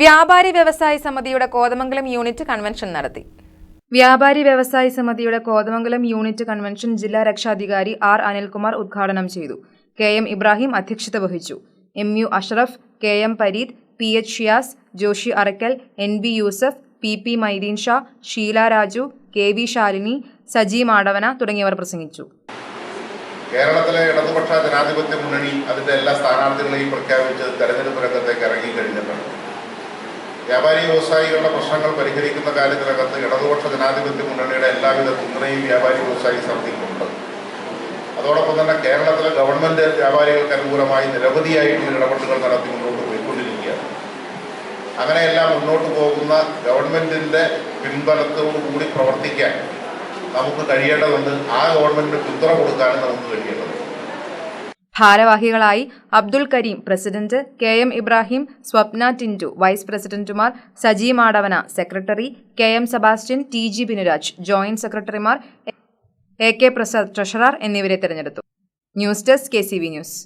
വ്യാപാരി വ്യവസായി സമിതിയുടെ കോതമംഗലം യൂണിറ്റ് കൺവെൻഷൻ നടത്തി. വ്യാപാരി വ്യവസായി സമിതിയുടെ കോതമംഗലം യൂണിറ്റ് കൺവെൻഷൻ ജില്ലാ രക്ഷാധികാരി ആർ അനിൽകുമാർ ഉദ്ഘാടനം ചെയ്തു. കെ എം ഇബ്രാഹിം അധ്യക്ഷത വഹിച്ചു. M U Ashraf K M Pareed P H Shiyas Joshi Arakkal N B Yusuf P P Maideen Shah Sheela Raju K V Shalini Saji Madavana തുടങ്ങിയവർ പ്രസംഗിച്ചു. കേരളത്തിലെ ഇടതുപക്ഷ ജനാധിപത്യ മുന്നണി അതിന്റെ എല്ലാ സ്ഥാനാർത്ഥികളെയും പ്രഖ്യാപിച്ച് തെരഞ്ഞെടുപ്പ് രംഗത്തേക്ക് ഇറങ്ങി. വ്യാപാരി വ്യവസായികളുടെ പ്രശ്നങ്ങൾ പരിഹരിക്കുന്ന കാര്യത്തിനകത്ത് ഇടതുപക്ഷ ജനാധിപത്യ മുന്നണിയുടെ എല്ലാവിധ പിന്തുണയും വ്യാപാരി വ്യവസായി സമിതിക്കുണ്ട്. അതോടൊപ്പം തന്നെ കേരളത്തിലെ ഗവൺമെന്റ് വ്യാപാരികൾക്ക് അനുകൂലമായി നിരവധിയായിട്ടുള്ള ഇടപെടലുകൾ നടത്തി മുന്നോട്ട് പോയിക്കൊണ്ടിരിക്കുകയാണ്. അങ്ങനെയെല്ലാം മുന്നോട്ട് പോകുന്ന ഗവൺമെന്റിന്റെ പിൻബലത്തോടു കൂടി പ്രവർത്തിക്കാൻ നമുക്ക് കഴിയേണ്ടതുണ്ട് ആ ഗവൺമെന്റിന് പിന്തുണ കൊടുക്കാനും നമുക്ക് കഴിയേണ്ടതുണ്ട്. ഭാരവാഹികളായി Abdul Kareem president K M Ibrahim Swapna Tintu vice പ്രസിഡന്റുമാർ Saji Madavana secretary K M Sebastian T G Binuraj joint സെക്രട്ടറിമാർ എ കെ പ്രസാദ് ട്രഷറർ എന്നിവരെ തെരഞ്ഞെടുത്തു. News desk K C V news.